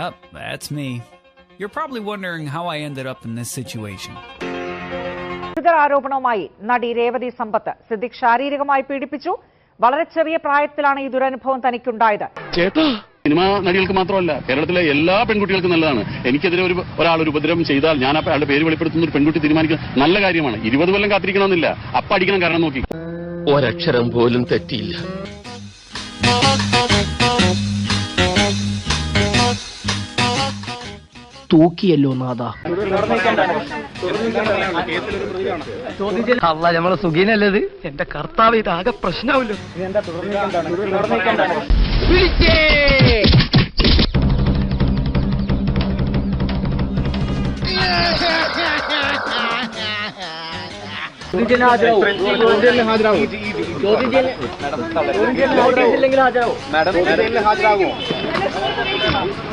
Yep, that's me. You're probably wondering how I ended up in this situation. ആരോപണവുമായി നടി രേവതി സമ്പത്ത് സിദ്ദിഖ് ശാരീരികമായി പീഡിപ്പിച്ചു. വളരെ ചെറിയ പ്രായത്തിലാണ് ഈ ദുരനുഭവം തനിക്കുണ്ടായത്. ചേട്ടാ സിനിമാ നടികൾക്ക് മാത്രമല്ല കേരളത്തിലെ എല്ലാ പെൺകുട്ടികൾക്കും നല്ലതാണ്. എനിക്കെതിരെ ഒരു ഒരാൾ ഒരു ഉപദ്രവം ചെയ്താൽ ഞാൻ ആ അയാളുടെ പേര് വെളിപ്പെടുത്തുന്ന ഒരു പെൺകുട്ടി തീരുമാനിക്കുന്നത് നല്ല കാര്യമാണ്. ഇരുപത് കൊല്ലം കാത്തിരിക്കണമെന്നില്ല. അപ്പ അടിക്കണം കാരണം നോക്കി. ഒരക്ഷരം പോലും തെറ്റിയില്ല. തൂക്കിയല്ലോ നാഥ. അല്ല നമ്മളെ സുഖീനല്ലത് എന്റെ കർത്താവ് ഇതാകെ പ്രശ്നമല്ലോ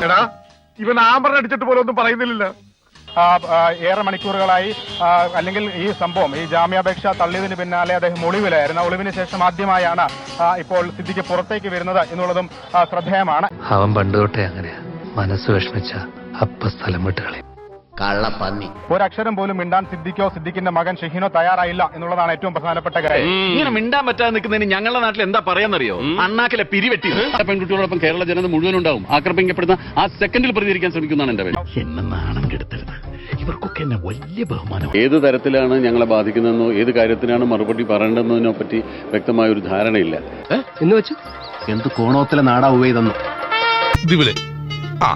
എടാ ഇവൻ ആമ്പറിന് അടിച്ചിട്ട് പോലും ഒന്നും പറയുന്നില്ല ഏറെ മണിക്കൂറുകളായി അല്ലെങ്കിൽ ഈ സംഭവം ഈ ജാമ്യാപേക്ഷ തള്ളിയതിന് പിന്നാലെ അദ്ദേഹം ഒളിവിലായിരുന്നു. ഒളിവിന് ശേഷം ആദ്യമായാണ് ഇപ്പോൾ സിദ്ധിക്ക് പുറത്തേക്ക് വരുന്നത് എന്നുള്ളതും ശ്രദ്ധേയമാണ്. അവൻ പണ്ട് തൊട്ടേ അങ്ങനെയാ. മനസ്സ് വിഷമിച്ച അപ്പ സ്ഥലം വിട്ടുകളി. കള്ളപ്പന്നി. ഒരക്ഷരം പോലും മിണ്ടാൻ സിദ്ദിഖോ സിദ്ദിഖിന്റെ മകൻ ഷഹീനോ തയ്യാറായില്ല എന്നുള്ളതാണ് ഏറ്റവും പ്രധാനപ്പെട്ട കാര്യം. ഇങ്ങനെ മിണ്ടാൻ പറ്റാതെ നിൽക്കുന്നതിന് ഞങ്ങളുടെ നാട്ടിൽ എന്താ പറയാന്നറിയോ? അണ്ണാക്കിലെ പിരിവെട്ടി. പെൺകുട്ടികളോടൊപ്പം കേരള ജനത മുഴുവൻ ഉണ്ടാവും ആക്രമിക്കപ്പെടുന്ന ആ സെക്കൻഡിൽ പ്രതികരിക്കാൻ ശ്രമിക്കുന്നതാണ് എന്റെ എന്നെ നാണം കെടുത്തരുത്. ഇവർക്കൊക്കെ എന്നെ വലിയ ബഹുമാനം ഏത് തരത്തിലാണ് ഞങ്ങളെ ബാധിക്കുന്നതെന്നോ ഏത് കാര്യത്തിനാണ് മറുപടി പറയേണ്ടതെന്നതിനെ പറ്റി വ്യക്തമായ ഒരു ധാരണയില്ല. എന്ന് വെച്ച്? എന്ത് കോണോത്തിലെ നാടാ ഉവൈതെന്നു ഇതിവിടെ. ആ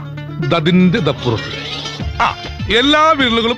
ദതിന്റെ ദപ്പുറത്ത്. ആ എല്ലാ വിരലുകളും